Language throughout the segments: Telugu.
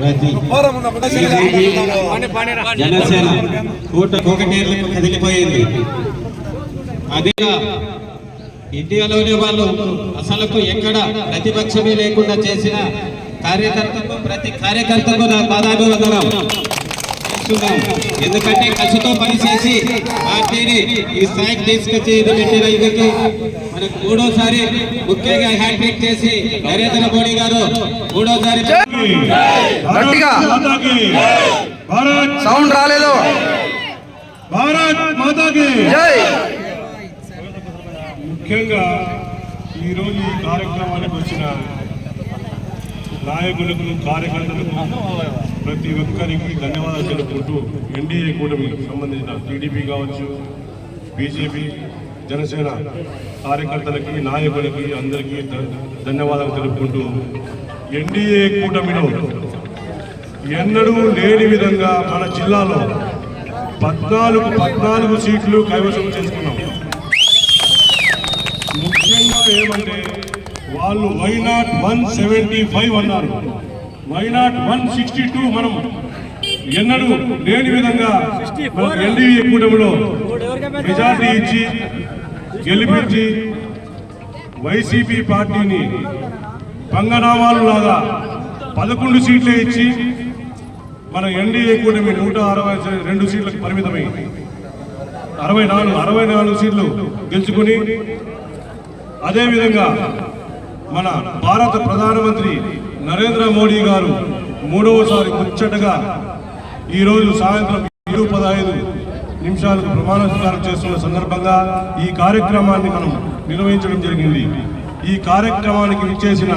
ప్రతి జనసేన. కూట కోకటేర్లకు కదిలిపోయింది. అదేగా ఇండియాలోనే వాళ్ళు అసలుకు ఎక్కడ ప్రతిపక్షమే లేకుండా చేసిన కార్యకర్తకు ప్రతి కార్యకర్తకు నా పాదాభివందనం. చేస్తున్నాం. ఎందుకంటే కసితో పనిచేసి పార్టీని ఈ స్థాయికి తీసుకొచ్చి ఇది పెట్టిన ఇదికి మనకు మూడోసారి ముఖ్యంగా హ్యాట్రిక్ చేసి నరేంద్ర మోడీ గారు మూడోసారి గట్టిగా. మాతాకి భారత్ సౌండ్ రాలేదు భారత్ మాతాకి జై ముఖ్యంగా ఈరోజు ఈ కార్యక్రమానికి వచ్చిన నాయకులకు కార్యకర్తలకు ప్రతి ఒక్కరికి ధన్యవాదాలు తెలుపుకుంటూ ఎన్డీఏ కూటమి సంబంధించిన టీడీపీ కావచ్చు బీజేపీ జనసేన కార్యకర్తలకి నాయకులకి అందరికీ ధన్యవాదాలు తెలుపుకుంటూ ఎన్డీఏ కూటమిలో ఎన్నడూ లేని విధంగా మన జిల్లాలో పద్నాలుగు పద్నాలుగు సీట్లు కైవసం చేసుకున్నాం. ముఖ్యంగా ఏమంటే వాళ్ళు why not one seventy five అన్నారు. Why not one sixty two మనం ఎన్నడూ లేని విధంగా ఎన్డీఏ కూటమిలో మెజార్టీ ఇచ్చి గెలిపించి వైసీపీ పార్టీని పంగనామాలు లాగా పదకొండు సీట్లే ఇచ్చి మన ఎన్డీఏ కూటమి నూట అరవై రెండు సీట్లకు పరిమితమైంది అరవై నాలుగు అరవై నాలుగు సీట్లు గెలుచుకుని అదేవిధంగా మన భారత ప్రధానమంత్రి నరేంద్ర మోడీ గారు మూడవసారి ముచ్చటగా ఈరోజు సాయంత్రం ఏడు పదహైదు నిమిషాలకు ప్రమాణ స్వీకారం చేస్తున్న సందర్భంగా ఈ కార్యక్రమాన్ని మనం నిర్వహించడం జరిగింది. ఈ కార్యక్రమానికి విచ్చేసిన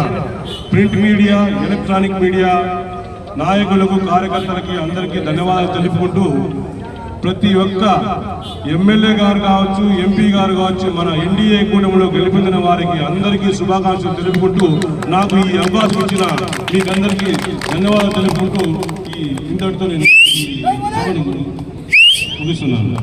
ప్రింట్ మీడియా ఎలక్ట్రానిక్ మీడియా నాయకులకు కార్యకర్తలకి అందరికీ ధన్యవాదాలు తెలుపుకుంటూ ప్రతి ఒక్క ఎమ్మెల్యే గారు కావచ్చు ఎంపీ గారు కావచ్చు మన ఎన్డీఏ కూటమిలో గెలిపించిన వారికి అందరికీ శుభాకాంక్షలు తెలుపుకుంటూ నాకు ఈ అవకాశం ఇచ్చిన మీకందరికీ ధన్యవాదాలు తెలుపుకుంటూ ఈ ఇంతటితో నేను ముగిస్తున్నాను.